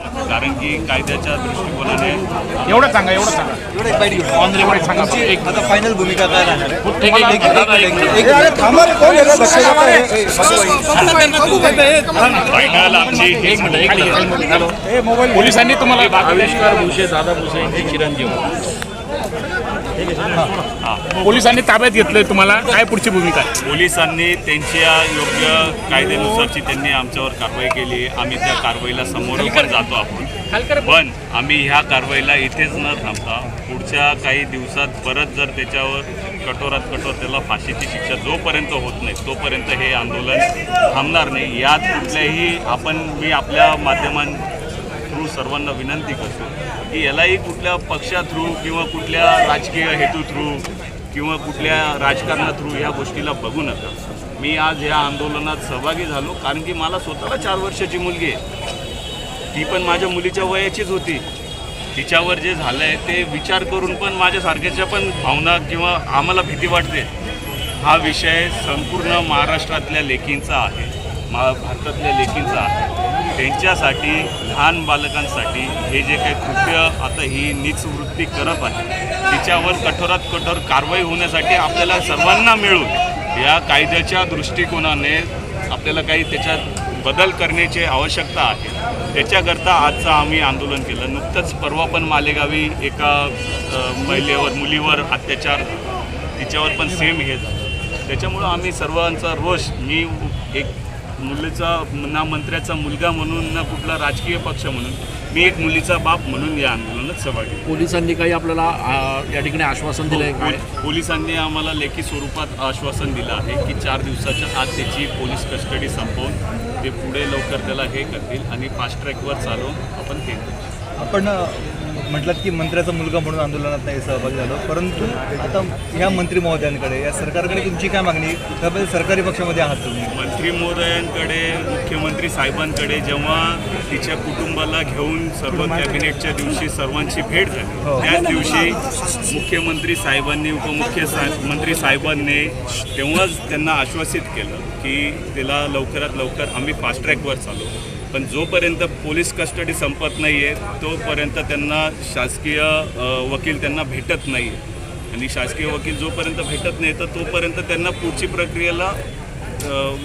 कारण की कायद्याच्या दृष्टिकोनाने एवढं सांगा एवढं सांगा. ऑन रेकॉर्ड सांगा एक आता फायनल भूमिका काय राहणार. फायनल आमची एक मिनिट पोलिसांनी तुम्हाला आविष्कार भुसे दादा भुसे यांचे चिरंजीव. पोलिसांनी ताब्यात घेतलंय तुम्हाला. काय पुढची भूमिका आहे? पोलिसांनी त्यांच्या योग्य कायद्यानुसारची त्यांनी आमच्यावर कारवाई केली. आम्ही त्या कारवाईला समोर पण जातो आपण. पण आम्ही ह्या कारवाईला इथेच न थांबता पुढच्या काही दिवसात परत जर त्याच्यावर कठोरात कठोर त्याला फाशीची शिक्षा जोपर्यंत होत नाही तोपर्यंत हे आंदोलन थांबणार नाही. यात कुठल्याही आपण मी आपल्या माध्यमां थ्रू सर्वांना विनंती करतो की यालाही कुठल्या पक्षा थ्रू किंवा कुठल्या राजकीय हेतू थ्रू किंवा कुठल्या राजकारणा थ्रू ह्या गोष्टीला बघू नका. मी आज या आंदोलनात सहभागी झालो कारण की मला स्वतःला चार वर्षाची मुलगी आहे. ती पण माझ्या मुलीच्या वयाचीच होती. तिच्यावर जे झालं आहे ते विचार करून पण माझ्यासारख्याच्या पण भावना किंवा आम्हाला भीती वाटते. हा विषय संपूर्ण महाराष्ट्रातल्या लेखींचा आहे. मा भारतातल्या लेखींचा आहे. त्यांच्यासाठी लहान बालकांसाठी हे जे काही कृत्य आता ही नीच वृत्ती करत आहे तिच्यावर कठोरात कठोर कारवाई होण्यासाठी आपल्याला सर्वांना मिळून या कायद्याच्या दृष्टिकोनाने आपल्याला काही त्याच्यात बदल करण्याची आवश्यकता आहे. त्याच्याकरता आजचं आम्ही आंदोलन केलं. नुकतंच परवा पण मालेगावी एका महिलेवर मुलीवर अत्याचार तिच्यावर पण सेम हे झालं. त्याच्यामुळं आम्ही सर्वांचा रोष मी एक मुलीचा ना मंत्र्याचा मुलगा म्हणून ना कुठला राजकीय पक्ष म्हणून मी एक मुलीचा बाप म्हणून या आंदोलनात सहभागी आहे. पोलिसांनी काही आपल्याला आ, या ठिकाणी आश्वासन दिलंय काय पोल- पोलिसांनी आम्हाला लेखी स्वरूपात आश्वासन दिलं आहे की चार दिवसाच्या आत त्याची पोलीस कस्टडी संपवून ते पुढे लवकर त्याला हे करतील आणि फास्ट ट्रॅकवर चालवून आपण ते करू. आपण अ, म्हटलात की मंत्र्याचा मुलगा म्हणून आंदोलनात नाही सहभागी झालो परंतु आता ह्या मंत्री महोदयांकडे या सरकारकडे तुमची काय मागणी त्याबद्दल सरकारी पक्षामध्ये आहात तुम्ही मंत्री महोदयांकडे मुख्यमंत्री साहेबांकडे जेव्हा तिच्या कुटुंबाला घेऊन सर्व कॅबिनेटच्या दिवशी सर्वांची भेट झाली हो. त्याच दिवशी मुख्यमंत्री साहेबांनी उपमुख्य मंत्री साहेबांनी तेव्हाच त्यांना आश्वासित केलं की त्याला लवकरात लवकर आम्ही फास्ट ट्रॅकवर चालू. पण जोपर्यंत पोलीस कस्टडी संपत नाही आहे तोपर्यंत त्यांना शासकीय वकील त्यांना भेटत नाही आणि शासकीय वकील जोपर्यंत भेटत नाही तर तोपर्यंत त्यांना पुढची प्रक्रियेला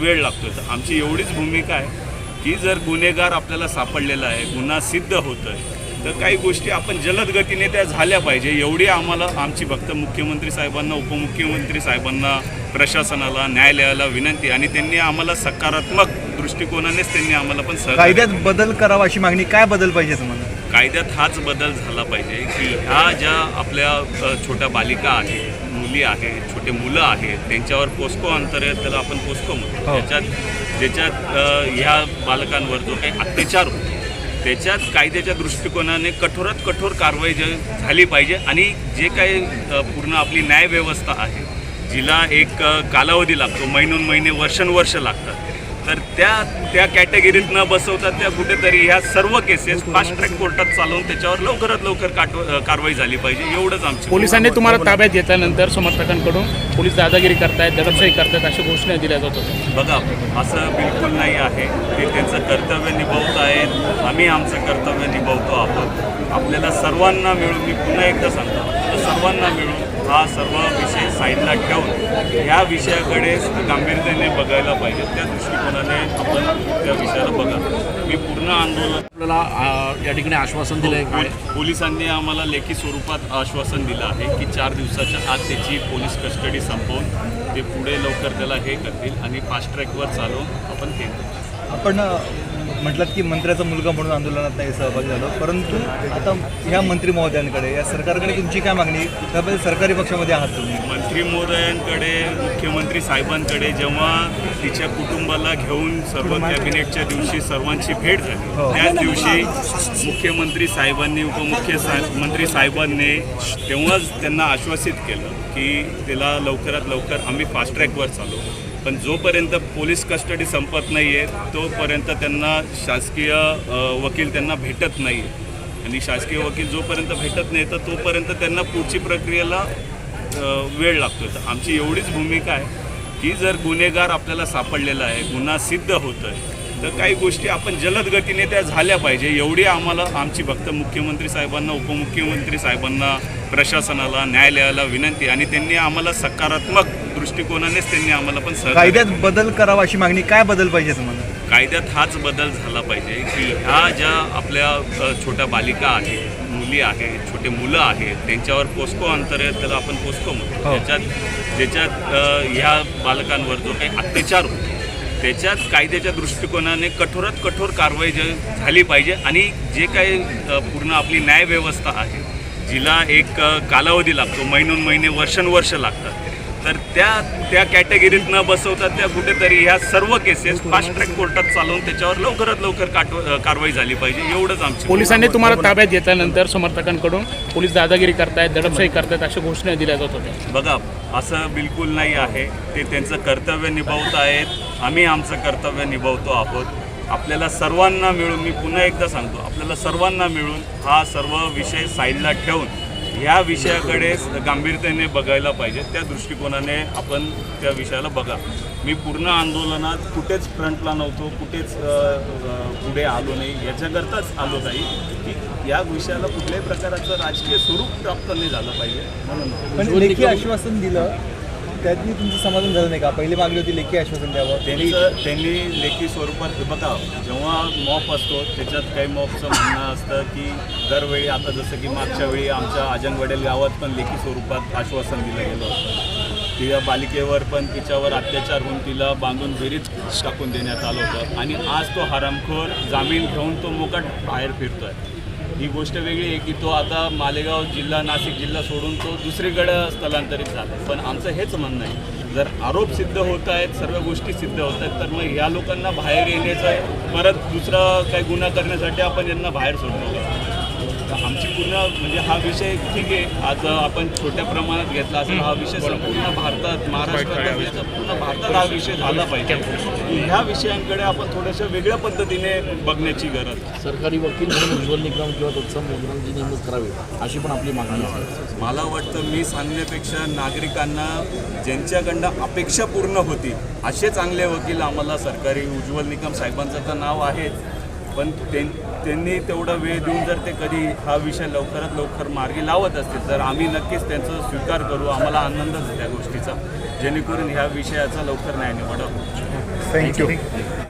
वेळ लागतो तर आमची एवढीच भूमिका आहे की जर गुन्हेगार आपल्याला सापडलेला आहे गुन्हा सिद्ध होतो आहे तर काही गोष्टी आपण जलद गतीने त्या झाल्या पाहिजे एवढी आम्हाला आमची फक्त मुख्यमंत्री साहेबांना उपमुख्यमंत्री साहेबांना प्रशासनाला न्यायालयाला विनंती आणि त्यांनी आम्हाला सकारात्मक दृष्टिकोनानेच त्यांनी आम्हाला पण कायद्यात बदल करावा अशी मागणी काय बदल पाहिजे तुम्हाला? कायद्यात हाच बदल झाला पाहिजे की ह्या ज्या आपल्या छोट्या बालिका आहेत मुली आहेत छोटे मुलं आहेत त्यांच्यावर पोस्को अंतर्गत त्याला आपण पोस्को म्हणतो हो. त्याच्यात ज्याच्यात ह्या बालकांवर जो काही अत्याचार होतो त्याच्यात कायद्याच्या दृष्टिकोनाने कठोरात कठोर कारवाई जे झाली पाहिजे आणि जे काही पूर्ण आपली न्यायव्यवस्था आहे जिला एक कालावधी लागतो महिनोन महिने वर्षानुवर्ष लागतात तर त्या त्या कॅटेगरीत न बसवता त्या कुठेतरी ह्या सर्व केसेस फास्ट ट्रॅक कोर्टात चालवून त्याच्यावर लवकरात लवकर कारवाई झाली पाहिजे एवढंच आमचं पोलिसांनी तुम्हाला ताब्यात घेतल्यानंतर समर्थकांकडून पोलीस दादागिरी करतायत दडपशाही करतायत अशा घोषणा दिल्या जात होत्या. बघा असं बिलकुल नाही आहे ते त्यांचं कर्तव्य निभावत आहेत आम्ही आमचं कर्तव्य निभावतो आहोत. आपल्याला सर्वांना मिळून मी पुन्हा एकदा सांगतो सर्वांना मिळून हा सर्व विषय साईडला ठेवून ह्या विषयाकडे गांभीर्याने बघायला पाहिजे त्या दृष्टिकोनाने आपण त्या विषयाला बघा मी पूर्ण आंदोलन आपल्याला या ठिकाणी आश्वासन दिलंय काय पोल- पोलिसांनी आम्हाला लेखी स्वरूपात आश्वासन दिलं आहे की चार दिवसाच्या आत त्याची पोलीस कस्टडी संपवून ते पुढे लवकर त्याला हे करतील आणि फास्ट ट्रॅकवर चालवून आपण ते करू. आपण म्हटलात की मंत्र्याचा मुलगा म्हणून आंदोलनात नाही सहभागी झालो. परंतु आता ह्या मंत्री महोदयांकडे या सरकारकडे तुमची काय मागणी? त्याबद्दल सरकारी पक्षामध्ये आहात तुम्ही. मंत्री महोदयांकडे मुख्यमंत्री साहेबांकडे जेव्हा तिच्या कुटुंबाला घेऊन सर्व कॅबिनेटच्या दिवशी सर्वांची भेट झाली हो. त्याच दिवशी मुख्यमंत्री साहेबांनी उपमुख्य साहेब मंत्री साहेबांनी तेव्हाच त्यांना आश्वासित केलं की त्याला लवकरात लवकर आम्ही फास्ट ट्रॅकवर चालू पण जोपर्यंत पोलीस कस्टडी संपत नाही आहे तोपर्यंत त्यांना शासकीय वकील त्यांना भेटत नाही आणि शासकीय वकील जोपर्यंत भेटत नाही तर तोपर्यंत त्यांना पुढची प्रक्रियेला वेळ लागतो तर आमची एवढीच भूमिका आहे की जर गुन्हेगार आपल्याला सापडलेला आहे गुन्हा सिद्ध होतो आहे तर काही गोष्टी आपण जलद गतीने त्या झाल्या पाहिजे. एवढी आम्हाला आमची फक्त मुख्यमंत्री साहेबांना उपमुख्यमंत्री साहेबांना प्रशासनाला न्यायालयाला विनंती आणि त्यांनी आम्हाला सकारात्मक दृष्टिकोनानेच त्यांनी आम्हाला पण कायद्यात बदल करावा अशी मागणी काय बदल पाहिजे तुम्हाला? कायद्यात हाच बदल झाला पाहिजे की ह्या ज्या आपल्या छोट्या बालिका आहेत मुली आहेत छोटे मुलं आहेत त्यांच्यावर पोस्को अंतर्गत त्याला आपण पोस्को म्हणतो. हो. त्याच्यात ज्याच्यात अ, ह्या बालकांवर जो काही अत्याचार होतो त्याच्यात कायद्याच्या दृष्टिकोनाने कठोरात कठोर कारवाई झाली पाहिजे आणि जे काही पूर्ण आपली न्यायव्यवस्था आहे जिला एक कालावधी लागतो. महिनोन महिने वर्षानुवर्ष लागतात. तर त्या त्या कॅटेगरीत न बसवता त्या कुठेतरी ह्या सर्व केसेस फास्ट ट्रॅक कोर्टात चालवून त्याच्यावर लवकरात लवकर कारवाई झाली पाहिजे. एवढंच आमची पोलिसांनी तुम्हाला ताब्यात घेतल्यानंतर समर्थकांकडून पोलीस दादागिरी करतायत दडपशाही करतायत अशा घोषणा दिल्या जात होत्या. बघा असं बिलकुल नाही आहे. ते त्यांचं कर्तव्य निभावत आहेत. आम्ही आमचं कर्तव्य निभावतो आहोत. आपल्याला सर्वांना मिळून मी पुन्हा एकदा सांगतो आपल्याला सर्वांना मिळून हा सर्व विषय साईडला ठेवून ह्या विषयाकडे गांभीर्याने बघायला पाहिजे. त्या दृष्टिकोनाने आपण त्या विषयाला बघा. मी पूर्ण आंदोलनात कुठेच फ्रंटला नव्हतो कुठेच पुढे आलो नाही. याच्याकरताच आलो नाही की या विषयाला कुठल्याही प्रकारचं राजकीय स्वरूप प्राप्त नाही झालं पाहिजे. म्हणून पण लेखी आश्वासन दिलं त्यांनी तुमचं समाधान झालं नाही का? पहिली मागणी होती लेखी आश्वासन द्यावं. त्यांनी त्यांनी लेखी स्वरूपात बघा जेव्हा मॉप असतो त्याच्यात काही मॉपचं म्हणणं असतं की दरवेळी आता जसं की मागच्या वेळी आमच्या आजंगवडेल गावात पण लेखी स्वरूपात आश्वासन दिलं गेलं होतं. तिच्या बालिकेवर पण तिच्यावर अत्याचार होऊन तिला बांधून विहिरीत टाकून देण्यात आलं होतं. आणि आज तो हरामखोर जामीन घेऊन तो मोकट बाहेर फिरतोय. ही गोष्ट वेगळी आहे की तो आता मालेगाव जिल्हा नाशिक जिल्हा सोडून तो दुसरीकडं स्थलांतरित झाला पण आमचं हेच म्हणणं आहे जर आरोप सिद्ध होत आहेत सर्व गोष्टी सिद्ध होत आहेत तर मग ह्या लोकांना बाहेर येण्याचं परत दुसरा काही गुन्हा करण्यासाठी आपण यांना बाहेर सोडतो तर आमची पूर्ण म्हणजे हा विषय ठीक आहे. आज आपण छोट्या प्रमाणात घेतला असेल हा विषय संपूर्ण भारतात महाराष्ट्रात पूर्ण भारतात हा विषय झाला पाहिजे. ह्या विषयांकडे आपण थोड्याशा वेगळ्या पद्धतीने बघण्याची गरज. सरकारी वकील म्हणून उज्ज्वल निकम किंवा तत्सम निकमांची नेमणूक करावी अशी पण आपली मागणी आहे. मला वाटतं मी सांगण्यापेक्षा नागरिकांना ज्यांच्याकडनं अपेक्षा पूर्ण होती असे चांगले वकील आम्हाला सरकारी उज्ज्वल निकम साहेबांचं तर नाव आहेच. पण त्यां त्यांनी तेवढा वेळ देऊन जर ते कधी हा विषय लवकरात लवकर मार्गी लावत असतील तर आम्ही नक्कीच त्यांचा स्वीकार करू. आम्हाला आनंदच आहे त्या गोष्टीचा. जेणेकरून ह्या विषयाचा लवकर न्याय निवाडा होईल थँक्यू